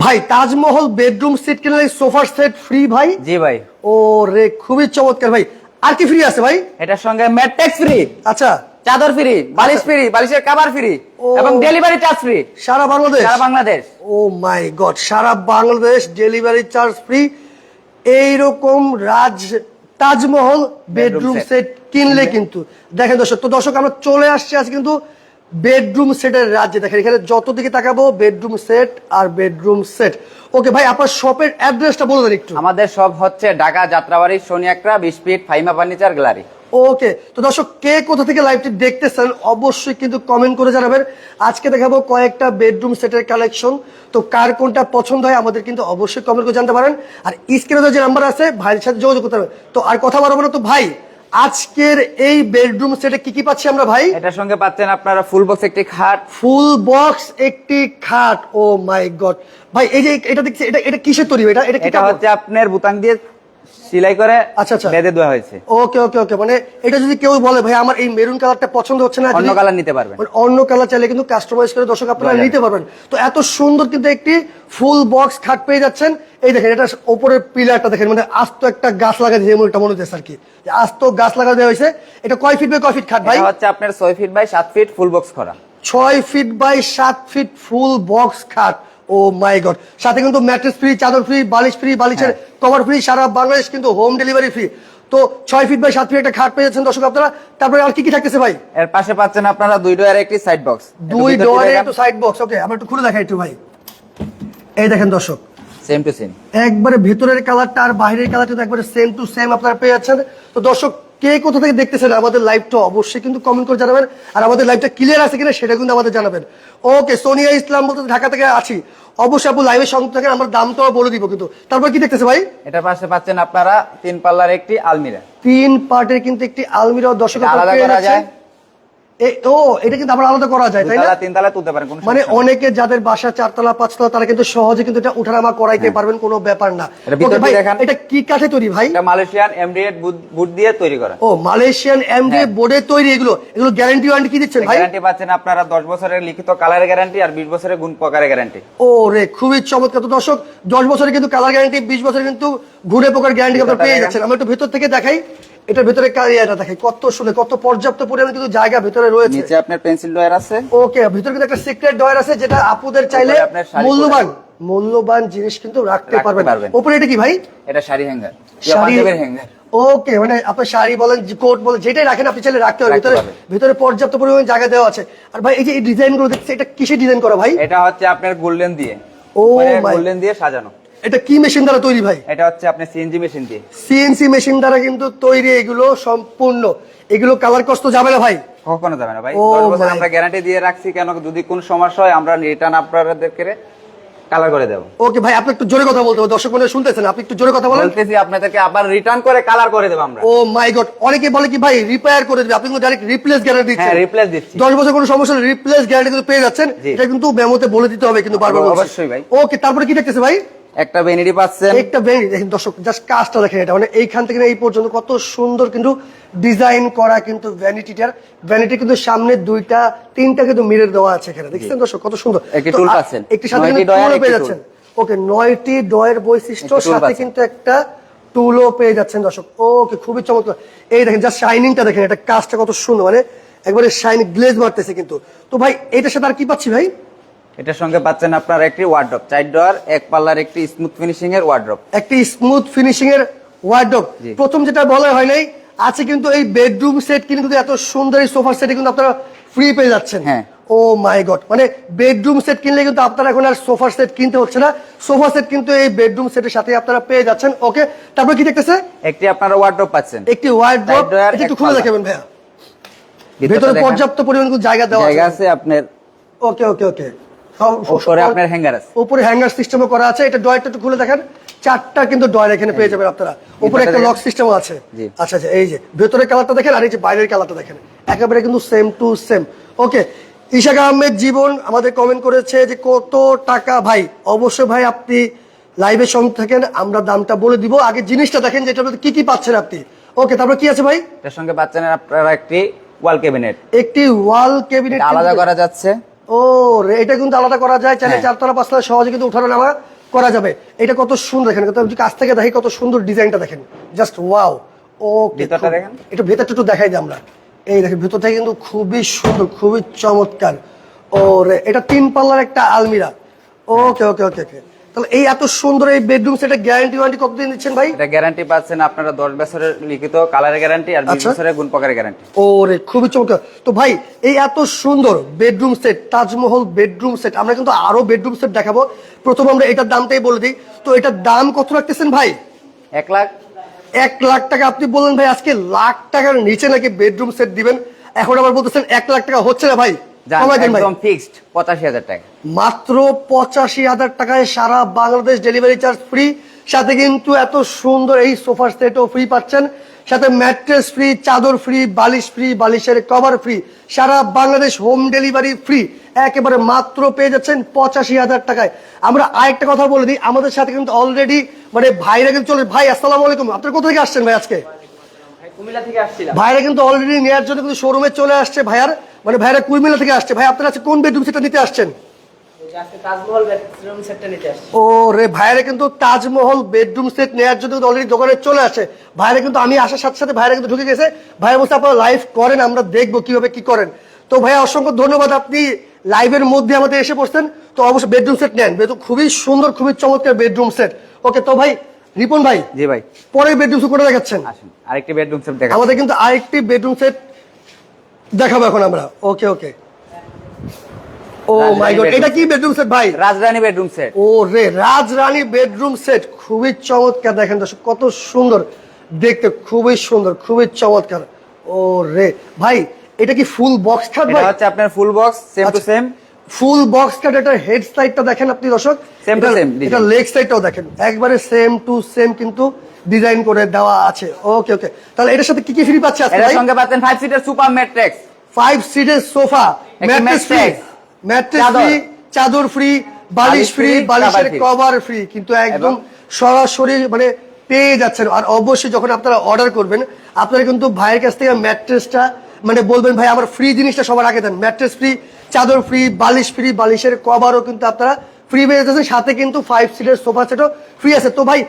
ভাই Taj Mahal bedroom set কিনলে সোফার সেট ফ্রি ভাই? জি ভাই। ও রে খুবই চমৎকার ভাই। আর কি ফ্রি আছে ভাই? এটার সঙ্গে ম্যাট্রেক্স ফ্রি আচ্ছা। চাদর ফ্রি বালিশ ফ্রি বালিশের কভার ফ্রি এবং ডেলিভারি চার্জ ফ্রি সারা বাংলাদেশ? সারা বাংলাদেশ। ও মাই গড সারা বাংলাদেশ ডেলিভারি চার্জ ফ্রি এইরকম রাজ তাজমহল বেডরুম সেট কিনলে কিন্তু। দেখেন দর্শক তো দর্শক আমরা চলে আসছি আজ কিন্তু বেডরুম সেটের রাজ্যে দেখেন এখানে যত দিকে তাকাবো বেডরুম সেট আর বেডরুম সেট। ওকে ভাই আপনার শপের অ্যাড্রেসটা বলে দেন একটু। আমাদের সব হচ্ছে ঢাকা যাত্রাবাড়ি সোনিয়াকড়া বিশ feet Faima furniture gallery. Okay তো দর্শক কে কোথা থেকে লাইভটি দেখতেছেন অবশ্যই কিন্তু কমেন্ট করে জানাবেন। আজকে দেখাবো কয়েকটা বেডরুম সেটের কালেকশন তো কার কোনটা পছন্দ হয় আমাদের কিন্তু অবশ্যই কমেন্ট করে জানতে পারেন। আর স্ক্রিনে যে নাম্বার আছে ভাইয়ের সাথে যোগাযোগ করতে হবে। তো আর কথা বলব না তো ভাই আজকের এই বেডরুম সেটে কি কি পাচ্ছি আমরা ভাই? এটার সঙ্গে পাচ্ছেন আপনারা ফুল বক্স একটি খাট। ফুল বক্স একটি খাট ও মাই গড ভাই এই যে এটা দেখছি এটা এটা কিসের তৈরি এটা এটা কি এটা হচ্ছে আপনার বুতাং দিয়ে সেলাই করে আচ্ছা, আচ্ছা। বেঁধে দেওয়া হয়েছে। ওকে ওকে ওকে। মানে এটা যদি কেউ বলে ভাই আমার এই মেরুন কালারটা পছন্দ হচ্ছে না অন্য কালার নিতে পারবেন। মানে অন্য কালার চাইলে কিন্তু কাস্টমাইজ করে দর্শক আপনারা নিতে পারবেন। তো এত সুন্দর কিন্তু একটি ফুল বক্স খাট পেয়ে যাচ্ছেন। এই দেখেন এটা ওপরের পিলারটা দেখেন মানে আস্ত একটা গাছ লাগা দিয়ে এটা মনে হচ্ছে আর কি যে আস্ত গাছ লাগা দেওয়া হয়েছে। এটা কয় ফিট বাই কয় ফিট খাট ভাই? হচ্ছে আপনার ছয় ফিট বাই সাত ফিট ফুল বক্স করা। ছয় ফিট বাই সাত ফিট ফুল বক্স খাট। Oh my god. সাথে কিন্তু ম্যাট্রেস ফ্রি চাদর ফ্রি বালিশ ফ্রি বালিশের হ্যাঁ। কভার ফ্রি সারা বাংলাদেশ কিন্তু হোম ডেলিভারি ফ্রি তো ছয় ফিট বাই সাত ফিট একটা খাট পেয়ে যাচ্ছেন দর্শক আপনারা। তারপরে আর কি কি থাকতেছে ভাই? এর পাশে পাচ্ছেন আপনারা দুই ডোয়ার একটি সাইড বক্স দুই ডোয়ারে একটু সাইড বক্স ওকে আমরা একটু খুলে দেখাই একটু ভাই। এই দেখেন দর্শক। সেম টু সেম একবারে ভিতরের কালারটা আর বাইরের কালারটা তো একবারে সেম টু সেম আপনারা পেয়ে যাচ্ছেন। তো দর্শক কে কোথা থেকে দেখতেছেন আমাদের লাইভটা অবশ্যই কিন্তু কমেন্ট করে জানাবেন। আর আমাদের লাইভটা ক্লিয়ার আছে কিনা সেটা কিন্তু আমাদের জানাবেন। ওকে সোনিয়া ইসলাম বলতে ঢাকা থেকে আছি। অবশ্যই আপু লাইভের সঙ্গে থাকেন আমরা দামটাও বলে দিব কিন্তু। তারপর কি দেখতেছে ভাই? এটা পাশে পাচ্ছেন আপনারা তিন পাল্লার একটি আলমিরা। তিন পার্টের কিন্তু একটি আলমিরা দর্শক আলাদা করা যায়। ও এটা কিন্তু আবার আলাদা করা যায় তাই না? দুতলা তিন তলা তুলতে পারেন কোনো মানে অনেকে যাদের বাসা চারতলা পাঁচতলা তারা কিন্তু সহজে কিন্তু এটা উঠানামা করাইতে পারবেন কোনো ব্যাপার না। হ্যাঁ। এটা ভাই, এটা কি কাঠে তৈরি ভাই? এটা মালয়েশিয়ান এমডিএড বুট দিয়ে তৈরি করা। ও মালয়েশিয়ান হ্যাঁ। বোর্ডে তৈরি এগুলো। এগুলো গ্যারান্টি ওয়ারেন্টি কি দিচ্ছেন ভাই? গ্যারান্টি পাচ্ছেন আপনারা দশ বছরের লিখিত কালারের গ্যারান্টি আর বিশ বছরের গুণ প্রকারের গ্যারান্টি ও রে খুবই চমৎকার। তো দর্শক দশ বছরের কিন্তু কালার গ্যারান্টি বিশ বছরে কিন্তু ঘুরে পোকার গ্যারান্টি আপনারা পেয়ে। যাচ্ছেন। আমরা একটু ভেতর থেকে দেখাই। এটার ভেতরে কারিয়াটা দেখাই কত শুনে কত পর্যাপ্ত পরিমাণে কিন্তু জায়গা ভেতরে রয়েছে। নিচে আপনার পেন্সিল ডয়ার আছে। ওকে ভিতরে কিন্তু একটা সিক্রেট ডয়ার আছে যেটা আপুদের চাইলে মূল্যবান মূল্যবান জিনিস কিন্তু রাখতে পারবেন। উপরে এটা কি ভাই? এটা sari hanger sari hanger okay মানে আপনার শাড়ি বলেন কোট বলেন যেটাই রাখেন আপনি চাইলে রাখতে পারবেন। ভিতরে ভিতরে পর্যাপ্ত পরিমাণ জায়গা দেওয়া আছে। আর ভাই এই যে এই ডিজাইনগুলো দেখছি এটা কিসে ডিজাইন করা ভাই? এটা হচ্ছে আপনার গোল্ডেন দিয়ে। ও my- গোল্ডেন দিয়ে সাজানো। এটা কি মেশিন দ্বারা তৈরি ভাই? এটা হচ্ছে আপনার সিএনজি মেশিন দিয়ে। সিএনসি মেশিন দ্বারা কিন্তু তৈরি এগুলো সম্পূর্ণ। এগুলো কালার কষ্ট যাবে না ভাই। কখনো যাবে না ভাই। আমরা গ্যারান্টি দিয়ে রাখছি কেন? যদি কোন সমস্যা হয় আমরা রিটার্ন আপনাদেরকে কালার করে দেবো। ওকে ভাই আপনি একটু জোরে কথা বলতে হবে। দর্শক মনে শুনতেছেন? আপনি একটু জোরে কথা বলেন। বলতেছি আপনাদেরকে আবার রিটার্ন করে কালার করে দেবো আমরা। ও মাই গড অনেকে বলে কি ভাই রিপেয়ার করে দিবে। আপনি কিন্তু ডাইরেক্ট রিপ্লেস গ্যারান্টি দিচ্ছেন। হ্যাঁ রিপ্লেস দিচ্ছি। দশ বছর কোনো সমস্যা নেই রিপ্লেস গ্যারান্টি কিন্তু পেয়ে যাচ্ছেন। এটা কিন্তু মেমোতে বলে দিতে হবে কিন্তু বারবার অবশ্যই ভাই। ওকে তারপরে কি দেখতেছে ভাই? একটা ভ্যানিটি পাচ্ছেন। একটা ভ্যানি দেখেন দর্শক জাস্ট কাজটা দেখেন এটা মানে এইখান থেকে এই পর্যন্ত কত সুন্দর কিন্তু ডিজাইন করা কিন্তু ভ্যানিটিটার ভ্যানিটি কিন্তু সামনে দুইটা তিনটা কিন্তু মিরর দেওয়া আছে এখানে দেখছেন দর্শক কত সুন্দর? একটি আ- পাচ্ছেন। একটি সাথে কিন্তু পেয়ে যাচ্ছেন। ওকে নয়টি ডয়ের বৈশিষ্ট্য সাথে কিন্তু একটা টুলও পেয়ে যাচ্ছেন দর্শক। ওকে খুবই চমৎকার। এই দেখেন জাস্ট শাইনিংটা দেখেন এটা কাজটা কত সুন্দর মানে একবারে শাইন গ্লেজ মারতেছে কিন্তু। তো ভাই এটার সাথে আর কি পাচ্ছি ভাই? এটার সঙ্গে পাচ্ছেন আপনার একটি ওয়ার্ড্রপ চার ডোয়ার এক পাল্লার একটি স্মুথ ফিনিশিং এর ওয়ার্ড্রপ একটি স্মুথ ফিনিশিং এর ওয়ার্ডরোব জি। প্রথম যেটা বলা হয় নাই আছে কিন্তু এই বেডরুম সেট কিন্তু এত সুন্দর এই সোফা সেট কিন্তু আপনারা ফ্রি পেয়ে যাচ্ছেন। হ্যাঁ। ও মাই গড মানে বেডরুম সেট কিনলে কিন্তু আপনারা এখন আর সোফা সেট কিনতে হচ্ছে না। সোফা সেট কিন্তু এই বেডরুম সেটের সাথে আপনারা পেয়ে যাচ্ছেন। ওকে তারপর কি দেখতেছে? একটি আপনারা ওয়ার্ড্রপ পাচ্ছেন। একটি এটা একটু খুলে দেখাবেন ভাইয়া। ভেতরে পর্যাপ্ত পরিমাণ জায়গা দেওয়া জায়গা আছে। আপনার। ওকে ওকে ওকে উপরে আপনার হ্যাঙ্গার আছে উপরে হ্যাঙ্গার সিস্টেমও করা আছে এটা ডয়ারটা একটু খুলে দেখেন। চারটা কিন্তু ডয়ার এখানে পেয়ে যাবেন আপনারা। উপরে একটা লক সিস্টেমও আছে। আচ্ছা আচ্ছা এই যে ভেতরের কালারটা দেখেন আর এই যে বাইরের কালারটা দেখেন। একেবারে কিন্তু same to same okay Ahmed Jibon আমাদের কমেন্ট করেছে যে কত টাকা ভাই? অবশ্যই ভাই আপনি লাইভের সঙ্গে থাকেন আমরা দামটা বলে দিব। আগে জিনিসটা দেখেন যেটা কি কি পাচ্ছেন আপনি? ওকে তারপর কি আছে ভাই? এটার সঙ্গে পাচ্ছেন আপনারা একটি ওয়াল ক্যাবিনেট একটি ওয়াল ক্যাবিনেট আলাদা করা যাচ্ছে। ও রে এটা কিন্তু আলাদা করা যায়। চাইলে হ্যাঁ। চারতলা পাঁচতলা সহজে কিন্তু উঠানো নামা করা যাবে। এটা কত সুন্দর দেখেন কাছ থেকে দেখি কত সুন্দর ডিজাইনটা দেখেন। Just wow. ও। একটু ভেতরটা একটু দেখাই দিই আমরা। এই দেখেন ভেতরটা কিন্তু খুবই সুন্দর খুবই চমৎকার। ও রে এটা তিন পাল্লার একটা আলমিরা। ওকে ওকে ওকে ওকে। তাহলে এই এত সুন্দর এই বেডরুম সেটা গ্যারান্টি ওয়ারেন্টি কতদিন দিচ্ছেন ভাই? এটা গ্যারান্টি পাচ্ছেন আপনারা দশ বছরের লিখিত কালারের গ্যারান্টি আর বিশ আচ্ছা। বছরের গুণ প্রকারের গ্যারান্টি ওরে খুবই চমৎকার। তো ভাই এই এত সুন্দর bedroom set Taj Mahal bedroom set আমরা কিন্তু আরও বেডরুম সেট দেখাবো। প্রথম আমরা এটার দামটাই বলে দিই। তো এটার দাম কত রাখতেছেন ভাই? এক লাখ। এক লাখ টাকা আপনি বললেন ভাই আজকে লাখ টাকার নিচে নাকি বেডরুম সেট দিবেন। এখন আবার বলতেছেন এক লাখ টাকা হচ্ছে না ভাই। একদম ফিক্সড পঁচাশি হাজার টাকা। মাত্র পঁচাশি হাজার টাকায় সারা বাংলাদেশ ডেলিভারি চার্জ ফ্রি সাথে কিন্তু এত সুন্দর এই সোফার সেটও ফ্রি পাচ্ছেন। সাথে ম্যাট্রেস ফ্রি চাদর ফ্রি বালিশ ফ্রি বালিশের কভার ফ্রি সারা বাংলাদেশ হোম ডেলিভারি ফ্রি একেবারে মাত্র পেয়ে যাচ্ছেন পঁচাশি হাজার টাকায়। আমরা আরেকটা কথা বলে দিই আমাদের সাথে কিন্তু অলরেডি মানে ভাইরা কিন্তু চলে ভাই আসসালামু আলাইকুম। আপনার কোথা থেকে আসছেন ভাই আজকে? ভাইরা কিন্তু অলরেডি নেওয়ার জন্য কিন্তু শোরুমে চলে আসছে ভাইয়ার। মানে ভাইরা কুইমিলা থেকে আসছে। ভাই আপনারা কোন বেডরুম সেটা নিতে আসছেন? তাজমহল বেডরুম সেটটা নিতে আসছি। ও রে ভাইরা কিন্তু তাজমহল বেডরুম সেট নেওয়ার জন্য অলরেডি দোকানে চলে আসে। ভাইরা কিন্তু আমি আসার সাথে সাথে ভাইরা কিন্তু ঢুকে গেছে। ভাইয়া বলছে আপনারা লাইভ করেন আমরা দেখব কীভাবে কি করেন। তো ভাইয়া অসংখ্য ধন্যবাদ আপনি লাইভের মধ্যে আমাদের এসে পড়ছেন। তো অবশ্যই বেডরুম সেট নেন। খুবই সুন্দর খুবই চমৎকার বেডরুম সেট ওকে তো ভাই রিপন ভাই জি ভাই। পরের বেডরুম সেট করে দেখাচ্ছেন? আসুন আরেকটি বেডরুম সেট দেখা আমাদের কিন্তু আরেকটি বেডরুম সেট দেখাবো এখন আমরা। ওকে ওকে ও মাই গড এটা কি বেডরুম সেট ভাই? রাজরানী বেডরুম সেট ও রে রাজরানী বেডরুম সেট খুবই চমৎকার দেখেন দর্শক কত সুন্দর। দেখতে খুবই সুন্দর খুবই চমৎকার। ও রে ভাই এটা কি ফুল বক্স খাট এটা ভাই? হচ্ছে আপনার full box same to. Same full box cut এটার হেড সাইডটা দেখেন আপনি দর্শক। এটার- same design। এটা লেগ সাইডটাও দেখেন। একবারে সেম টু সেম কিন্তু ডিজাইন করে দেওয়া আছে। ওকে ওকে তাহলে এটার সাথে কি কি ফ্রি পাচ্ছে আজকে ভাই? সঙ্গে পাচ্ছেন five seater super matrix five সিটের সোফা একটি ম্যাট্রেস ফ্রি ম্যাট্রেস। ফ্রি চাদর। ফ্রি বালিশ বালিশ ফ্রি বালিশের কভার ফ্রি কিন্তু একদম সরাসরি মানে পেয়ে যাচ্ছেন। আর অবশ্যই যখন আপনারা অর্ডার করবেন আপনারা কিন্তু ভাইয়ের কাছ থেকে ম্যাট্রেসটা মানে বলবেন ভাই আমার ফ্রি জিনিসটা সবার আগে দেন। ম্যাট্রেস ফ্রি চাদর ফ্রি বালিশ ফ্রি বালিশের কভারও কিন্তু আপনারা ফ্রি যাচ্ছেন। সাথে কিন্তু ফাইভ সিটের সোফা সেটও ফ্রি আছে। তো ভাই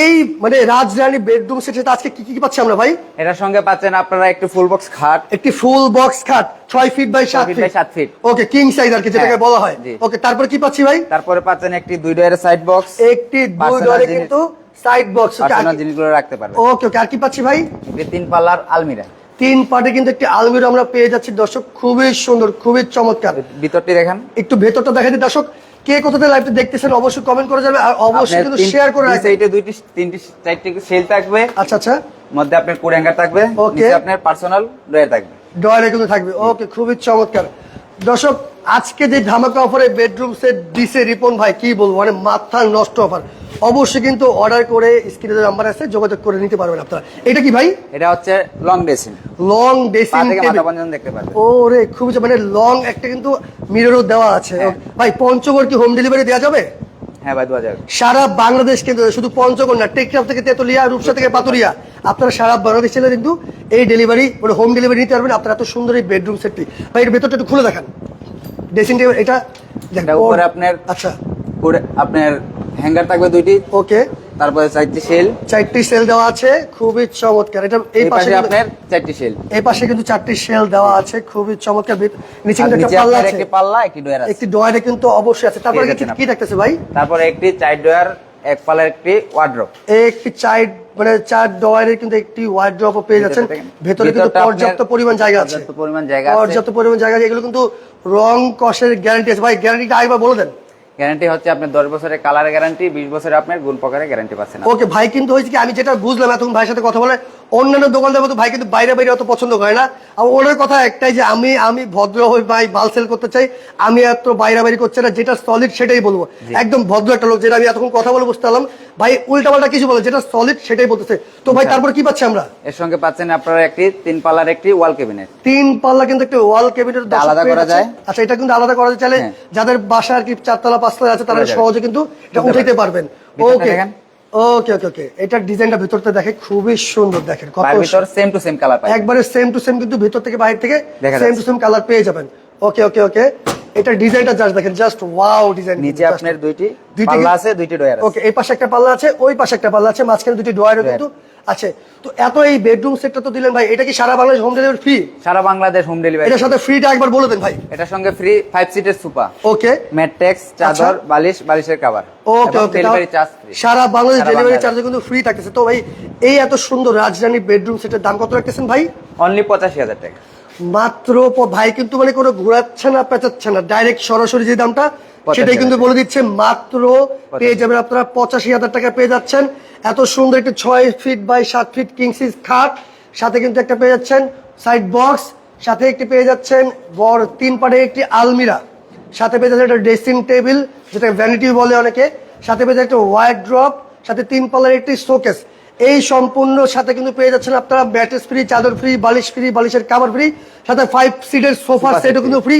এই মানে রাজরানী বেডরুম সেট আজকে কি কি পাচ্ছি আমরা ভাই? এটার সঙ্গে পাচ্ছেন আপনারা একটি ফুল বক্স খাট। একটি ফুল বক্স খাট ছয় ফিট বাই সাত ফিট সাত feet। ওকে কিং সাইজ আর কি যেটাকে হ্যাঁ, বলা হয়। ওকে তারপরে কি পাচ্ছি ভাই? তারপরে পাচ্ছেন একটি দুই ডয়ারের সাইড বক্স একটি দুই জিনিস- কিন্তু সাইড বক্স পার্সোনাল জিনিসগুলো রাখতে পারবেন। ওকে ওকে আর কি পাচ্ছি ভাই? তিন পাল্লার আলমিরা। তিন পার্টে কিন্তু একটি আলমিরো আমরা পেয়ে যাচ্ছি। দর্শক খুবই সুন্দর খুবই চমৎকার। ভিতরটি দেখেন। একটু ভেতরটা দেখা দিই। দর্শক কে কোথাতে লাইভটা দেখতেছেন অবশ্যই কমেন্ট করে যাবে। আর অবশ্যই কিন্তু শেয়ার করে রাখবেন। এইটা দুইটি তিনটি চারটি সেল থাকবে। আচ্ছা আচ্ছা। মধ্যে আপনার কোড হ্যাঙ্গার থাকবে ওকে আপনার পার্সোনাল ড্রয়ার থাকবে। ড্রয়ারে কিন্তু থাকবে। ওকে খুবই চমৎকার। দর্শক আজকে যে ধামাকা অফারে বেডরুম সেট দিছে রিপন ভাই কি বলব মানে মাথা নষ্ট অফার অবশ্যই কিন্তু অর্ডার করে স্ক্রিনে নাম্বার আছে যোগাযোগ করে নিতে পারবেন আপনারা। এটা কি ভাই? এটা হচ্ছে লং ডেসিন লং ডেসিন দেখতে পারবেন। ও রে খুবই মানে লং একটা কিন্তু মিররও দেওয়া আছে। হ্যাঁ। ভাই পঞ্চগড় কি হোম ডেলিভারি দেওয়া যাবে? হ্যাঁ ভাই দু হাজার সারা বাংলাদেশ কিন্তু শুধু পঞ্চগড় না টেকনাফ থেকে তেতুলিয়া রূপসা থেকে পাতুরিয়া। আপনারা সারা বাংলাদেশ ছেলে কিন্তু এই ডেলিভারি মানে হোম ডেলিভারি নিতে পারবেন। আপনারা এত সুন্দর এই বেডরুম সেটটি ভাই এর ভেতরটা একটু খুলে দেখান। ড্রেসিং টেবিল এটা উপরে আপনার আচ্ছা। আপনার হ্যাঙ্গার থাকবে দুইটি। ওকে তারপরে চারটি সেল চারটি সেল দেওয়া আছে খুবই চমৎকার। এটা এই পাশে আপনার চারটি সেল এই পাশে কিন্তু চারটি সেল দেওয়া আছে খুবই চমৎকার। নিচে কিন্তু একটা পাল্লা আছে। একটি পাল্লা একটি ডয়ার আছে। একটি ডয়ারে কিন্তু অবশ্যই আছে। তারপরে কি- কি থাকতেছে ভাই? তারপরে একটি চার ডয়ার এক পাল্লার একটি ওয়ার্ড্রপ এই একটি চাইড মানে চার ডয়ারের কিন্তু একটি ওয়ার্ড্রপ পেয়ে যাচ্ছেন। ভেতরে কিন্তু পর্যাপ্ত পরিমাণ জায়গা আছে। পর্যাপ্ত পরিমাণ জায়গা আছে। পর্যাপ্ত পরিমাণ জায়গা আছে। এগুলো কিন্তু রং কষের গ্যারান্টি আছে। ভাই গ্যারান্টিটা আরেকবার বলে দেন। গ্যারান্টি হচ্ছে আপনার দশ বছরের কালার গ্যারান্টি বিশ বছরের আপনার গুণ প্রকারের গ্যারান্টি পাচ্ছেন ওকে ভাই, কিন্তু হয়েছে কি, আমি যেটা বুঝলাম, এতক্ষণ ভাইয়ের সাথে কথা বলে অন্যান্য দোকানদার মতো ভাই কিন্তু বাইরে বাইরে অত পছন্দ করে না। আর ওনার কথা একটাই যে আমি আমি ভদ্র হয়ে ভাই মাল সেল করতে চাই। আমি এত বাইরে বাইরে করছে না যেটা সলিড সেটাই বলব। একদম ভদ্র একটা লোক যেটা আমি এতক্ষণ কথা বলে বুঝতে পারলাম। ভাই উল্টা পাল্টা কিছু বলে যেটা সলিড সেটাই বলতেছে। তো ভাই তারপর কি পাচ্ছি আমরা? এর সঙ্গে পাচ্ছেন আপনারা একটি তিন পাল্লার একটি ওয়াল কেবিনেট তিন পাল্লা কিন্তু একটা ওয়াল ক্যাবিনেট আলাদা করা যায়। আচ্ছা এটা কিন্তু আলাদা করা যায়। চাইলে হ্যাঁ। যাদের বাসা আর কি চারতলা পাঁচতলা আছে তারা সহজে কিন্তু এটা উঠাইতে পারবেন। ওকে। ওকে ওকে ওকে এটার ডিজাইনটা ভিতরতে দেখে খুবই সুন্দর দেখেন কত ভিতর সেম টু সেম কালার পাবেন একবারে সেম টু সেম কিন্তু ভিতর থেকে বাইরে থেকে সেম টু সেম কালার পেয়ে যাবেন। ওকে ওকে ওকে এটা ডিজাইনটা জাস্ট দেখেন জাস্ট ওয়াও ডিজাইন। নিচে আপনার দুইটি দুইটি পাল্লা আছে দুইটি ডয়ার আছে। ওকে এই পাশে একটা পাল্লা আছে ওই পাশে একটা পাল্লা আছে মাঝখানে দুটি ডয়ারও কিন্তু আছে। তো এত এই বেডরুম সেটটা তো দিলেন ভাই এটা কি সারা বাংলাদেশ হোম ডেলিভারি ফ্রি সারা বাংলাদেশ হোম ডেলিভারি এটার সাথে ফ্রিটা একবার বলে দেন ভাই। এটার সঙ্গে ফ্রি ফাইভ সিটের সুপা ওকে। ম্যাট্রেক্স চাদর বালিশ বালিশের cover okay okay delivery charge free সারা বাংলাদেশ ডেলিভারি। চার্জ কিন্তু ফ্রি থাকতেছে। তো ভাই এই এত সুন্দর রাজধানী বেডরুম সেটের দাম কত রাখতেছেন ভাই? অনলি পঁচাশি হাজার টাকা। মাত্র ভাই কিন্তু মানে কোনো ঘোরাচ্ছে না পেঁচাচ্ছে না। ডাইরেক্ট সরাসরি যে দামটা সেটাই কিন্তু বলে দিচ্ছে মাত্র পেয়ে যাবেন আপনারা পঁচাশি হাজার টাকা পেয়ে যাচ্ছেন। এত সুন্দর একটি ছয় ফিট বাই সাত ফিট কিংসিস খাট সাথে কিন্তু একটা পেয়ে যাচ্ছেন সাইড বক্স সাথে একটি পেয়ে যাচ্ছেন বড় তিন পাড়ে একটি আলমিরা সাথে পেয়ে যাচ্ছেন একটা ড্রেসিং টেবিল যেটা ভ্যানিটি বলে অনেকে সাথে পেয়ে যাচ্ছে একটা ওয়াইড ড্রপ সাথে তিন পাল্লার একটি শোকেস এই সম্পূর্ণ সাথে কিন্তু পেয়ে যাচ্ছেন আপনারা ব্যাটেস ফ্রি চাদর ফ্রি বালিশ ফ্রি বালিশের কাভার ফ্রি সাথে ফাইভ সিটের সোফা সেটও কিন্তু ফ্রি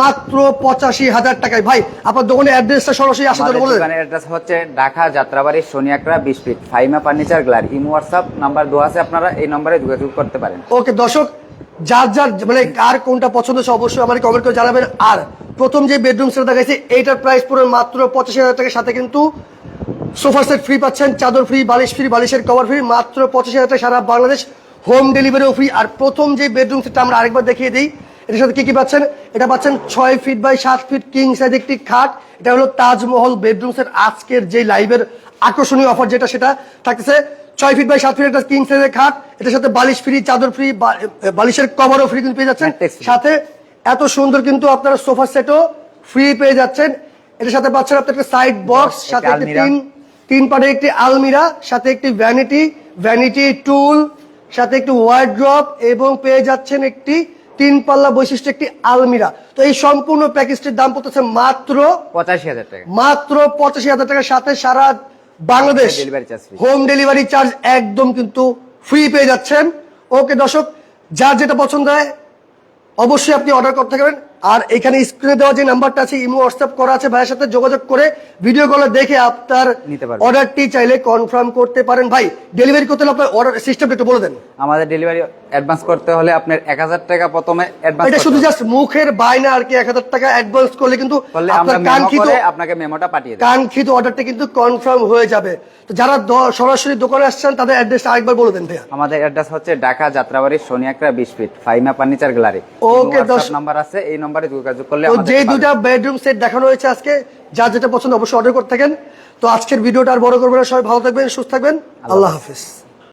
মাত্র পঁচাশি হাজার টাকায়। ভাই আপনার দোকানের অ্যাড্রেসটা সরাসরি জন্য আমাদের বলে দোকানের অ্যাড্রেস হচ্ছে ঢাকা যাত্রাবাড়ি সোনিয়াকড়া বিশ feet Faima furniture gallery Imo WhatsApp number দেওয়া আছে আপনারা এই নম্বরে যোগাযোগ করতে পারেন। ওকে দর্শক যার যার মানে কার কোনটা পছন্দ সে অবশ্যই আমাকে কমেন্ট করে জানাবেন। আর প্রথম যে বেডরুম সেটা দেখাইছি এইটার প্রাইস পুরো মাত্র পঁচাশি হাজার টাকার সাথে কিন্তু সোফা সেট ফ্রি পাচ্ছেন চাদর ফ্রি বালিশ ফ্রি বালিশের কভার ফ্রি মাত্র পঁচাশি হাজার সারা বাংলাদেশ হোম ডেলিভারিও ফ্রি আর প্রথম যে বেডরুম সেটটা আমরা আরেকবার দেখিয়ে দিই এটার সাথে কি কি পাচ্ছেন? এটা পাচ্ছেন ছয় ফিট বাই সাত ফিট কিং সাইজ একটি খাট। এটা হলো তাজমহল বেডরুম সেট আজকের যে লাইভের আকর্ষণীয় অফার যেটা সেটা থাকতেছে ছয় ফিট বাই সাত ফিট একটা কিং সাইজের খাট। এটার সাথে বালিশ ফ্রি চাদর ফ্রি বালিশের কভারও ফ্রি কিন্তু পেয়ে যাচ্ছেন। সাথে এত সুন্দর কিন্তু আপনারা সোফা সেটও ফ্রি পেয়ে যাচ্ছেন। এটার সাথে পাচ্ছেন আপনার একটা সাইড বক্স সাথে। তিন তিন পাটে একটি আলমিরা সাথে একটি ভ্যানিটি ভ্যানিটি টুল সাথে একটি ওয়ার্ড্রপ এবং পেয়ে যাচ্ছেন একটি তিন পাল্লা বৈশিষ্ট্য একটি আলমিরা। তো এই সম্পূর্ণ প্যাকেজটির দাম পড়তেছে মাত্র পঁচাশি হাজার টাকা। মাত্র পঁচাশি হাজার টাকার সাথে সারা বাংলাদেশ হোম ডেলিভারি চার্জ একদম কিন্তু ফ্রি পেয়ে যাচ্ছেন। ওকে দর্শক যার যেটা পছন্দ হয় অবশ্যই আপনি অর্ডার করতে পারবেন আর এখানে স্ক্রিনে দেওয়া যে নাম্বারটা আছে ইমো হোয়াটসঅ্যাপ করা আছে ভাইয়ের সাথে যোগাযোগ করে ভিডিও কলে দেখে আপনার অর্ডারটি চাইলে কনফার্ম করতে পারেন। ভাই ডেলিভারি করতে হলে আপনার অর্ডার সিস্টেমটা একটু বলে দেন। আমাদের ডেলিভারি অ্যাডভান্স করতে হলে আপনার এক হাজার টাকা প্রথমে অ্যাডভান্স এটা শুধু জাস্ট মুখের বায়না আর কি এক হাজার টাকা অ্যাডভান্স করলে কিন্তু আপনার কাঙ্ক্ষিত আপনাকে মেমোটা পাঠিয়ে দেব। কাঙ্ক্ষিত অর্ডারটা কিন্তু কনফার্ম হয়ে যাবে। তো যারা সরাসরি দোকানে আসছেন তাদের অ্যাড্রেসটা আরেকবার বলে দেন ভাইয়া। আমাদের অ্যাড্রেস হচ্ছে ঢাকা যাত্রাবাড়ি সোনিয়াকড়া বিশ feet Faima furniture gallery. Okay দশ- নাম্বার আছে এই নম্বরে যোগাযোগ করলে যে দুটা বেডরুম সেট দেখানো হয়েছে আজকে যা যেটা পছন্দ অবশ্যই অর্ডার করতে থাকেন। তো আজকের ভিডিওটা আর বড় করবেন সবাই ভালো থাকবেন সুস্থ থাকবেন। আল্লাহ হাফিজ।